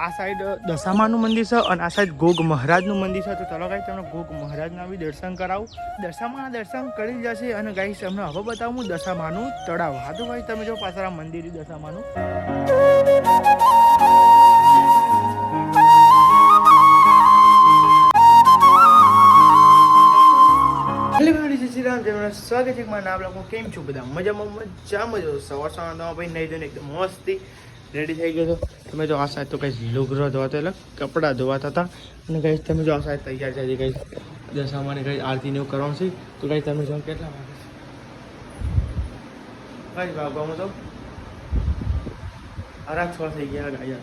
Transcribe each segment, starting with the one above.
આ સાઈડ દશામાનું મંદિર છે અને આ સાઈડ ગોગ મહારાજનું મંદિર છે. તો ચલો ગાઈ તમને ગોગ મહારાજના બી દર્શન કરાવું. દશામાના દર્શન કરી જશે અને ગાઈ તમને હવે બતાવું દશામાનું તળાવ. હા તો ભાઈ તમે જો પાછળ આ મંદિર દશામાનું. સ્વાગત છે. મારા નામ લોકો કેમ છું બધા? મજામાં? મજામાં જો સવાર સવાર તો ભાઈ નહીં એકદમ મસ્તી રેડી થઈ ગયો છો? તમે જો આ સાઈડ તો કંઈ લુગરો ધોવાતો એટલે કપડાં ધોવાતા હતા. અને કંઈ તમે જો આ સાઈડ તૈયાર છે કઈ દશામાની કંઈ આરતી એવું કરવાનું છે. તો કંઈ તમે જો કેટલા વાગે? છે કઈ ભાગવામાં તો સારા છ થઈ ગયા ગાયા.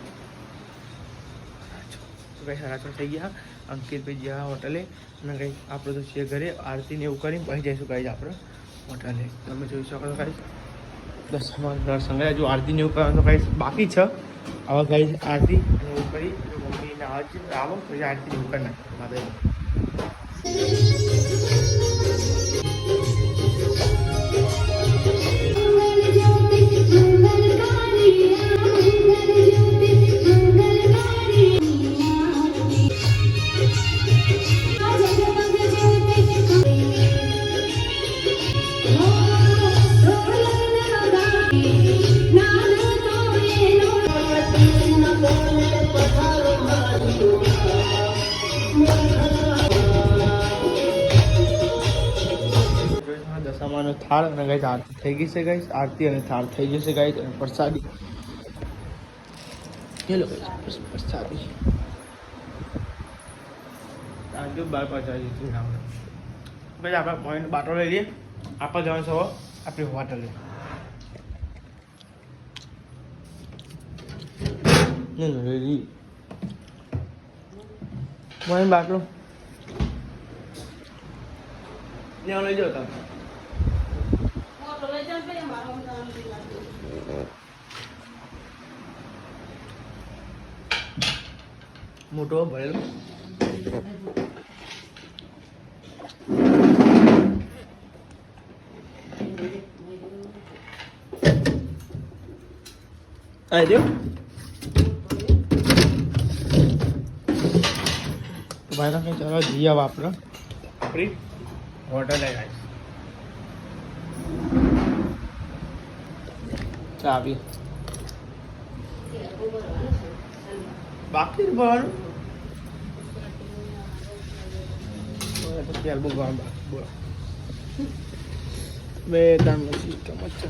તો કઈ સાડા છ થઈ ગયા. અંકિતભાઈ જ્યાં હોટલે. અને કંઈ આપણે તો છીએ ઘરે. આરતી ને એવું કરીને પછી જઈશું કાંઈ આપણે હોટલે. તમે જોઈ શકો છો કાંઈ દસમાં કર્યા જો આરતી ને એવું કરવાનું કાંઈ બાકી છે. આવા ગાઈ આરતી અને એવું કરી મમ્મીને આવે આવો, પછી આરતી એવું કરી નાખીએ માતા દશામાનો થાળ અને ગાઈસ આરતી થઈ ગઈ છે ગાઈસ. આરતી અને થાળ થઈ જશે ગાઈસ અને પ્રસાદી. ચલો ગાઈસ પ્રસાદી. આજે બાર આવી જશે આપણે પછી પોઈન્ટ બાટો લઈ લઈએ. આપણે જવાનું છે આપણી હોટલે. નહીં નહીં લઈ લઈએ પોઈન્ટ બાટલો ત્યાં લઈ જાઓ તમે મોટો ભરેલો આવી દો ભાઈ તમે ચાલો જીયા વાપરો ફ્રી હોટલ ચાવી બાકી તો ત્યાર ભરવાનું બોલો. બે ત્રણ પછી ચમચ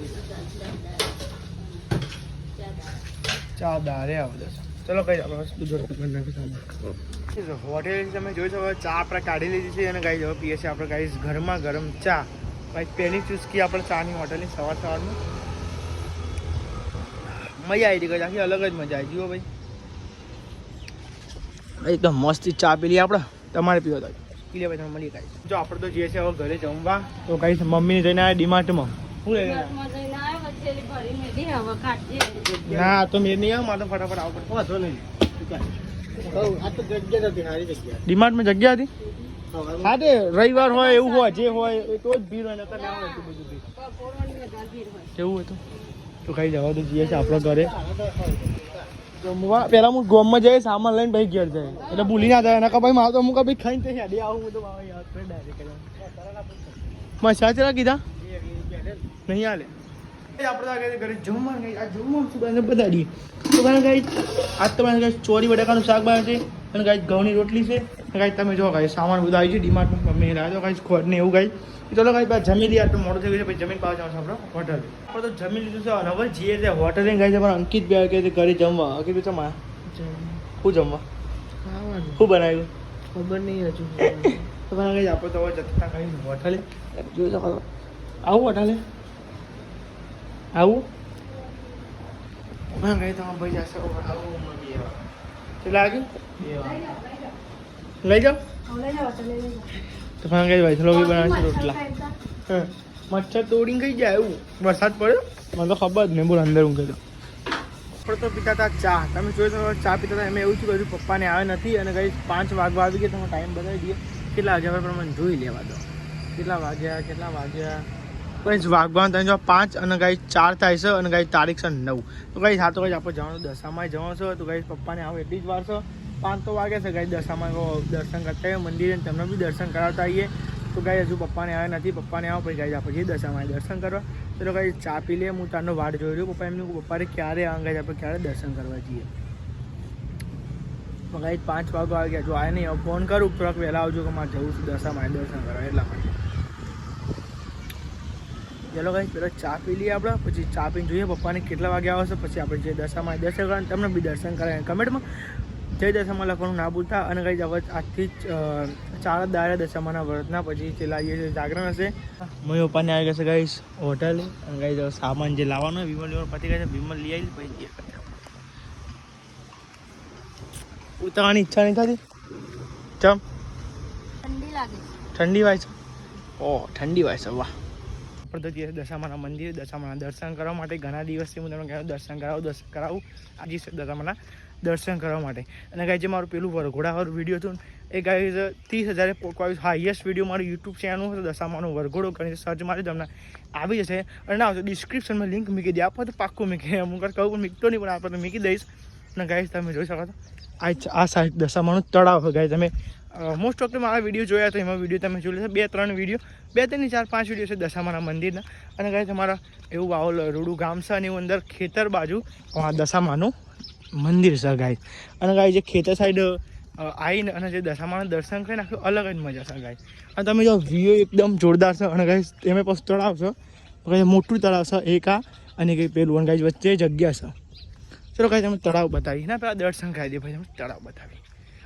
ચા દારે આવો દસ ચલો કઈ આપણે વસ્તુ જોડે હોટેલ તમે જોઈ શકો ચા આપણે કાઢી લીધી છે અને ગાઈ હવે પીએ છીએ આપણે ગાઈ ઘરમાં ગરમ ચા. ભાઈ પહેલી ચુસ્કી આપણે ચાની હોટેલની સવાર સવારમાં મજા આવી ગઈ આખી અલગ જ મજા આવી જુઓ ભાઈ. એકદમ મસ્ત ચા પીલી આપણે. તમારે પીવો તો. પી લે ભાઈ તમે મળી કાંઈ જો આપણે તો જઈએ છીએ હવે ઘરે જમવા. તો કાંઈ મમ્મીને જઈને આવ્યા ડીમાર્ટમાં. શું લઈ ના તો મેં નહીં આવ મારે ફટાફટ આવું પડે. વાંધો નહીં. ડીમાર્ટમાં જગ્યા હતી? હા તે રવિવાર હોય એવું હોય જે હોય એ તો જ ભીડ હોય નકર ના હોય બધું કેવું હતું તો? ખાઈ જવા તો જઈએ છીએ આપણા ઘરે. જમવા પેલા હું ગોમમાં જઈએ સામાન લઈને ભાઈ ઘેર જાય. એટલે ભૂલી ના જાય. નકર ભાઈ મારે તો અમુક ભાઈ ખાઈને ત્યાં હેડી આવું હું તો મારે યાદ કરે ડાયરેક્ટ મસા ચલા કીધા નહીં હાલે. આપણે ઘરે જમવાનું ગઈ આ જમવાનું શું બતાડીએ તો કારણ કે આજ તો મને ગાઈ ચોરી બટાકાનું શાક બને છે અને કાંઈ ઘઉંની રોટલી છે કાંઈ તમે જો કાંઈ સામાન બધા આવી છે ડીમાર્ટમાં મમ્મી રાજો કાંઈ ખોટ ને એવું કાંઈ ચલો કાંઈ જમી લઈએ આટલું મોડું થઈ ગયું છે પછી જમીન પાછા જવાનું આપણે હોટલ. પણ તો જમી લીધું છે અને હવે જઈએ છે હોટલે ગઈ છે પણ અંકિત બે કે ઘરે જમવા. અંકિત બી ચમા શું જમવા? શું બનાવ્યું? ખબર નહીં હજુ. તો કઈ આપણે તો જતા કઈ હોટલે. જોઈ શકો. આવું હોટલે? આવું? હા કઈ તો ભાઈ જશે કેટલા વાગે લઈ જાઓ. તો પણ ગઈ ભાઈ થલો બી બનાવે છે રોટલા. હા. મચ્છર તોડીને કઈ જાય એવું. વરસાદ પડ્યો? મને તો ખબર જ નહીં બોલ અંદર ઊંઘે તો. પણ તો પીતા હતા ચા. તમે જોઈ શકો ચા પીતા હતા એમ એવું થયું કે પપ્પાને આવે નથી અને કઈ પાંચ વાગવા આવી ગયા તમે ટાઈમ બતાવી દઈએ. કેટલા વાગ્યા પ્રમાણે જોઈ લેવા દો. કેટલા વાગ્યા કેટલા વાગ્યા? કઈ વાગવાનું તમે જો પાંચ અને કઈ ચાર થાય છે અને કઈ તારીખ છે નવ. તો કઈ હા, તો કઈ આપણે જવાનું દશામાં જવાનું છે. તો કઈ પપ્પાને આવો એટલી જ વાર છે. પાંચ તો વાગે છે કઈ દશામાં દર્શન કરતા આવીએ મંદિરે તમને બી દર્શન કરાવતા આવીએ. તો કઈ હજુ પપ્પાને આવે નથી. પપ્પાને આવો પછી કઈ આપણે જઈએ દશામાં દર્શન કરવા. તો કઈ ચા પી લે હું તારનો વાટ જોઈ રહ્યો. પપ્પા એમનું પપ્પાને ક્યારે આવે? આપણે ક્યારે દર્શન કરવા જઈએ? તો કઈ પાંચ વાગો આવી ગયા જો હવે ફોન કરું. થોડાક વહેલા આવજો કે મારે જવું છું દશામાં દર્શન કરવા. એટલા માટે. ચલો કઈ પેલો ચા પી લઈએ આપણે પછી ચા પીને જોઈએ પપ્પાને કેટલા વાગે આવશે પછી આપણે જે દશામાં દર્શન કરવાનું તમને બી દર્શન કરાય કમેન્ટમાં જય દશામાં લખવાનું ના ભૂલતા. અને કઈ હવે આજથી જ ચાર દારે દશામાના વ્રતના પછી છેલ્લા જે જાગરણ હશે. મમ્મી પપ્પાને આવી ગયા છે ગાઈસ હોટલ અને ગાઈ સામાન જે લાવવાનો હોય વિમલ વિમલ પતી ગયા છે વિમલ લઈ આવી પછી એ ઉતરવાની ઈચ્છા નહીં થતી? ચમ? ઠંડી લાગે ઠંડી વાય છે? ઓહ ઠંડી વાય છે વાહ. આપણે તો દશામાના મંદિર, દશામાના દર્શન કરવા માટે ઘણા દિવસથી હું તમને કહ્યું દર્શન કરાવું દર્શન કરાવું. આજે દશામાના દર્શન કરવા માટે. અને ગાય જે મારું પેલું વરઘોડાવાળું વીડિયો હતું એ ગાય ત્રીસ હજારે પોકવાયું. હાઈએસ્ટ વીડિયો મારું યુટ્યુબ ચેનલ હશે દશામાનો વરઘોડો કરીને. સર્ચ મારી તમને આવી જશે. અને ના ડિસ્ક્રિપ્શનમાં લિંક મૂકી દે. આપણે તો પાક્કું મૂકી વાર કહું, પણ મૂકતો નહીં, પણ આપણે મૂકી દઈશ. અને ગાય તમે જોઈ શકો છો. આ આ સાઈડ દશામાનું તળાવ ગાય તમે મોસ્ટ ઓફ મારા વીડિયો જોયા તો એમાં વીડિયો તમે જોઈ લેશો. બે, ત્રણ વીડિયો બે, ત્રણ ચાર, પાંચ વીડિયો છે દશામાના મંદિરના. અને કહે તમારા એવું વાવલ, રૂડું ગામ છે અને એવું અંદર ખેતર બાજુ આ દશામાનું મંદિર છે ગાય અને ગાય જે ખેતર સાઈડ આવીને અને જે દશામાના દર્શન કરીને આખું અલગ જ મજા છે ગાય અને તમે જો વ્યૂ એકદમ જોરદાર છે અને ગાય એમાં પછી તળાવ છે. કઈ મોટું તળાવ છે, એક અને કંઈ પેલું. અને ગાય વચ્ચે જગ્યા છે. ચલો કાંઈ તમે તળાવ બતાવી ના, પેલા દર્શન ખાઈ દે ભાઈ તમે તળાવ બતાવી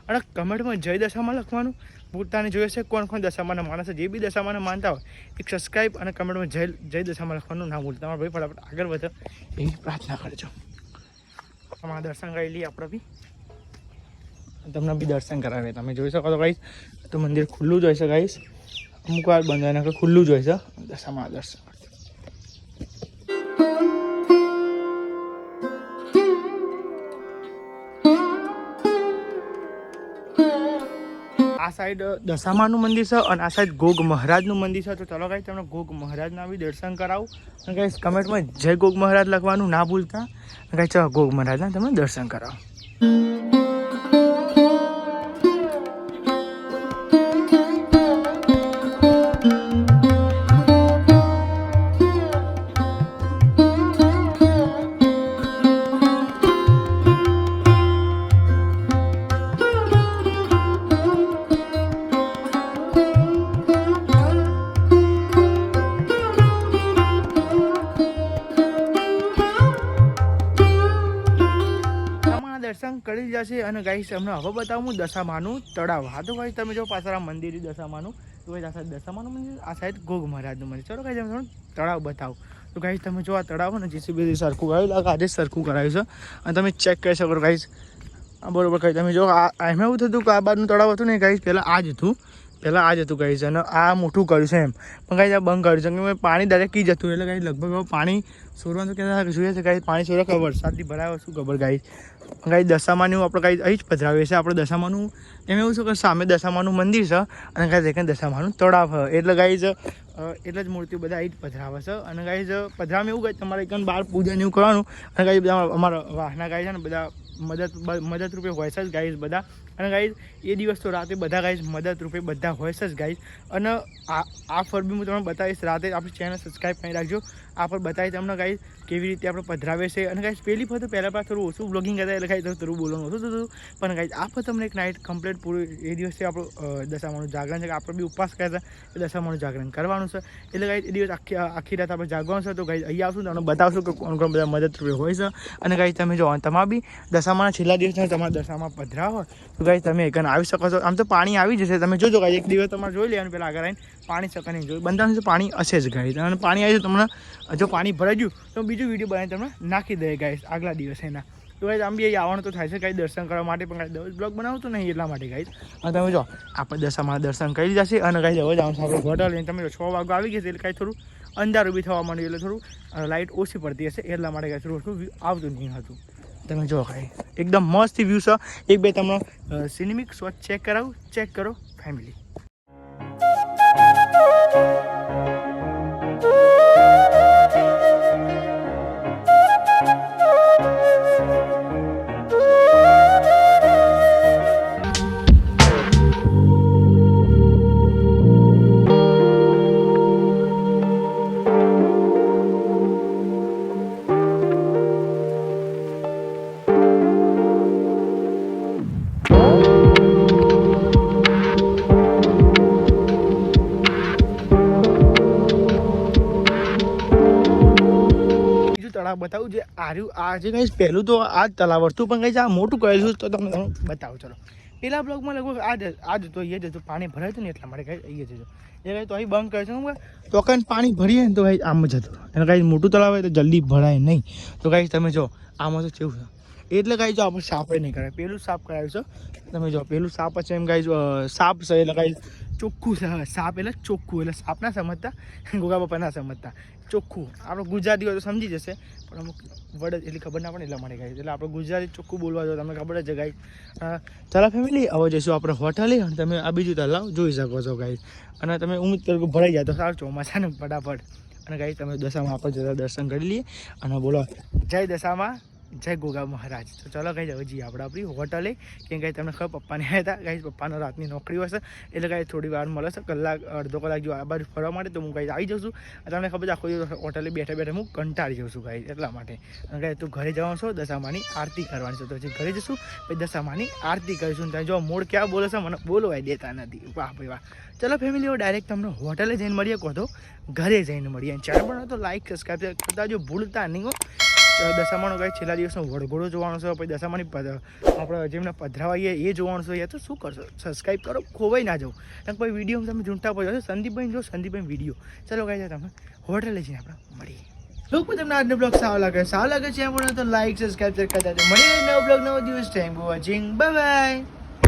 અને કમેન્ટમાં જય દશામાં લખવાનું. પોતાને જોઈએ છે કોણ કોણ દશામાના માણસ જે બી દશામાને માનતા હોય, એક સબસ્ક્રાઈબ અને કમેન્ટમાં જય જય દશામાં લખવાનું ના ભૂલતા. ભાઈ ફટાફટ આગળ વધો. એવી પ્રાર્થના કરજો. અમારા દર્શન કરી લઈએ આપણે બી. તમને બી દર્શન કરાવે તમે જોઈ શકો તો ગાઈશ તો મંદિર ખુલ્લું જ હોય છે ગાઈશ અમુક વાર બંધ હોય ખુલ્લું જ હોય છે. દશામાં દર્શન કરજો. આ સાઈડ દશામાનું મંદિર છે અને આ સાઈડ ગોગ મહારાજનું મંદિર છે. તો ચલો કાંઈ તમને ગોગ મહારાજના બી દર્શન કરાવું. અને કાંઈ કમેન્ટમાં જય ગોગ મહારાજ લખવાનું ના ભૂલતા. કાંઈ ચલો ગોગ મહારાજના તમે દર્શન કરાવો. દશામાના દીધા છે અને ગાઈસ અમને હવે બતાવું હું દશામાનું તળાવ. હા તો ભાઈ તમે જો પાછળ આ મંદિર દશામાનું. તો ભાઈ આ સાઈડ દશામાનું મંદિર, આ સાઈડ ગોગ મહારાજનું મંદિર. ચલો ગાઈ તમે તળાવ બતાવો. તો ગાઈસ તમે જો આ તળાવ ને જીસીબી સરખું કરાવ્યું લાગે આજે સરખું કરાવ્યું છે. અને તમે ચેક કરી શકો ગાઈસ બરોબર કઈ તમે જો આ એમ એવું થતું કે આ બાજુનું તળાવ હતું ને ગાઈસ પહેલાં આ જ હતું. પહેલાં આ જતું હતું છે અને આ મોટું કર્યું છે એમ. પણ કાંઈ આ બંધ કર્યું છે. કે પાણી ડાયરેક્ટ કી જતું એટલે કાંઈ લગભગ પાણી સોરવાનું કહેતા જોઈએ છે કાંઈ પાણી સોરો ખબર. વરસાદથી ભરાયો શું ખબર કાંઈ કાંઈ દશામાનું આપણે કાંઈ અહીં જ પધરાવીએ છીએ. આપણે દશામાનું, એમ એવું છે કે સામે દશામાનું મંદિર છે અને કાંઈ દેખાય દશામાનું તળાવ એટલે કાંઈ એટલે જ મૂર્તિઓ બધા અહીં જ પધરાવે છે. અને કાંઈ જ પધરામાં એવું કાંઈ તમારે એકદમ બાર પૂજન એવું કરવાનું. અને કાંઈ બધા અમારા વાહના ગાય છે ને, બધા મદદ મદદરૂપે હોય છે જ ગાઈઝ બધા. અને ગાઈઝ એ દિવસ તો રાતે બધા ગાઈઝ મદદરૂપે બધા હોય છે જ ગાઈઝ અને આ આ ફર બી હું તમને બતાવીશ, રાતે આપણી ચેનલ સબસ્ક્રાઈબ કરી રાખજો. આ પર બતાવીશ તમને ગાઈઝ કેવી રીતે આપણે પધરાવે છે. અને ગાઈઝ પહેલી ફરતો પહેલાં પાસે થોડું ઓછું બ્લોગિંગ કરતા એટલે ગાઈઝ થોડું બોલવાનું ઓછું થતું પણ ગાઈઝ આ પર તમને એક નાઇટ કમ્પ્લીટ પૂરું, એ દિવસે આપણું દશામાનું જાગરણ છે કે આપણે બી ઉપવાસ કરતા એ દશામાનું જાગરણ કરવાનું છે. એટલે ગાઈઝ એ દિવસ આખી આખી રાત આપણે જાગવાનું છે. તો ગાઈઝ અહીંયા આવશું તમને બતાવશું કે કોણ કોણ બધા મદદરૂપે હોય છે. અને ગાઈઝ તમે જો તમારા બી દશામાના છેલ્લા દિવસના તમારા દશામાં પધરાવો. તો ગાઈઝ તમે એકન આવી શકો છો. આમ તો પાણી આવી જશે. તમે જોજો ગાઈ એક દિવસ તમારે જોઈ લેવાનું પહેલાં આગળ આવીને. પાણી શકે નહીં. જોયું બંધાણ છે, પાણી હશે જ ગાઈ અને પાણી આવી તમને જો પાણી ભરાઈ ગયું, તો બીજું વીડિયો બનાવી તમને નાખી દે ગાઈઝ આગલા દિવસે એના. તો ગાઈઝ આમ બી આવવાનું તો થાય છે. કાંઈ દર્શન કરવા માટે પણ કાંઈ દસ બ્લોગ બનાવતો નહીં, એટલા માટે ગાઈઝ અને તમે જો, આપણે દશામાં દર્શન કરી જશે અને કાંઈ હવે જવાનું છે હોટલ તમે છ વાગો આવી ગયા એટલે કાંઈ થોડું અંધારું બી થવા માંડ્યું, એટલે થોડું લાઇટ ઓછી પડતી હશે, એટલા માટે કાંઈ થોડું આવતું નહીં હતું. તમે જો કાંઈ એકદમ મસ્ત વ્યૂ છે. એક બે તમને સિનેમિક શોટ ચેક કરાવું ચેક કરો ફેમિલી બતાવું જે આર્યું આ જે કંઈ પહેલું તો આ જ તલાવ હતું પણ કહીશ આ મોટું કહેલું તો તમને હું બતાવું, ચલો. પેલા બ્લોગમાં લગભગ આ જ આ જ હતો, એ જ પાણી ભરાયું હતું ને એટલા માટે કંઈ અહીંયા જજો એ કંઈ તો અહીં બંધ કરે છે તો કંઈ પાણી ભરીએ ને તો કંઈ આમ જ હતું. અને કઈ મોટું તળાવ હોય તો જલ્દી ભરાય નહીં. તો કંઈ તમે જો, આમાં તો કેવું છે? એટલે કાંઈ જો આપણે સાફ નહીં કરાય. પેલું સાફ કરાવ્યું છે. તમે જો, પેલું સાપ છે એમ કાંઈ સાપ છે એટલે કાંઈ ચોખ્ખું સાપ એટલે ચોખ્ખું, એટલે સાપ ના સમજતા, ગોગા બાપા ના સમજતા. ચોખ્ખું. આપણે ગુજરાતી હોય તો સમજી જશે. પણ અમુક વર્ડ એટલી ખબર ના પડે એટલા માટે ગાઈ એટલે આપણે ગુજરાતી ચોખ્ખું બોલવા જો તમને ખબર જ છે ગાઈ ચાલો ફેમિલી હવે જઈશું આપણે હોટલે અને તમે આ બીજું તલાવ જોઈ શકો છો ગાઈ અને તમે ઉમ્મીદ કરો ભરાઈ જાય તો સારું, ચોમાસાને ફટાફટ. અને ગાઈ તમે દશામાં આપણે જતા દર્શન કરી લઈએ. અને બોલો, જય દશામાં. જય ગોગા મહારાજ. તો ચલો કઈ હવે જઈએ આપણે આપણી હોટલે કેમ કે તમને ખબર પપ્પાને આવ્યા હતા. કાંઈ પપ્પાનો રાતની નોકરી હશે. એટલે કાંઈ થોડી વાર મળે છે કલાક, અડધો કલાક જો આ બાજુ ફરવા માટે, તો હું કાંઈ આવી જાઉં છું. તમને ખબર છે, આખો હોટલે બેઠા બેઠા હું કંટાળી જાઉં છું કાંઈ એટલા માટે. અને કાંઈ તું ઘરે જવાનું છો, દશામાની આરતી કરવાની છે. તો પછી ઘરે જશું પછી દશામાની આરતી કરીશું. ત્યાં જો મોડ ક્યાં બોલે છે, મને બોલવાય દેતા નથી. વાહ ભાઈ વાહ. ચલો ફેમિલીઓ ડાયરેક્ટ તમને હોટલે જઈને મળીએ. કહો તો ઘરે જઈને મળીએ. ચેનલ પણ તો લાઈક સબસ્ક્રાઈબ કરતા જો ભૂલતા નહીં હો. દશામાનો કાંઈ છેલ્લા દિવસનો વડઘોડો જોવાનો છે. પછી દશામાની આપણે જેમને પધરાવાઈએ એ જોવાનું છે. યા તો શું કરશો? સબસ્ક્રાઈબ કરો, ખોવાઈ ના જાઓ. કારણ કે વીડિયો તમે ઝૂંટા જશો સંદીપભાઈ જો સંદીપભાઈ વીડિયો ચલો કાંઈ તમે હોટલે જઈને આપણે મળીએ. લોકો તમને આજનો બ્લોગ સારો લાગે સારો લાગે છે એમ તો લાઈક સબસ્ક્રાઈબ કરતા મળીએ નવો બ્લોગ નવો દિવસ. Time watching bye by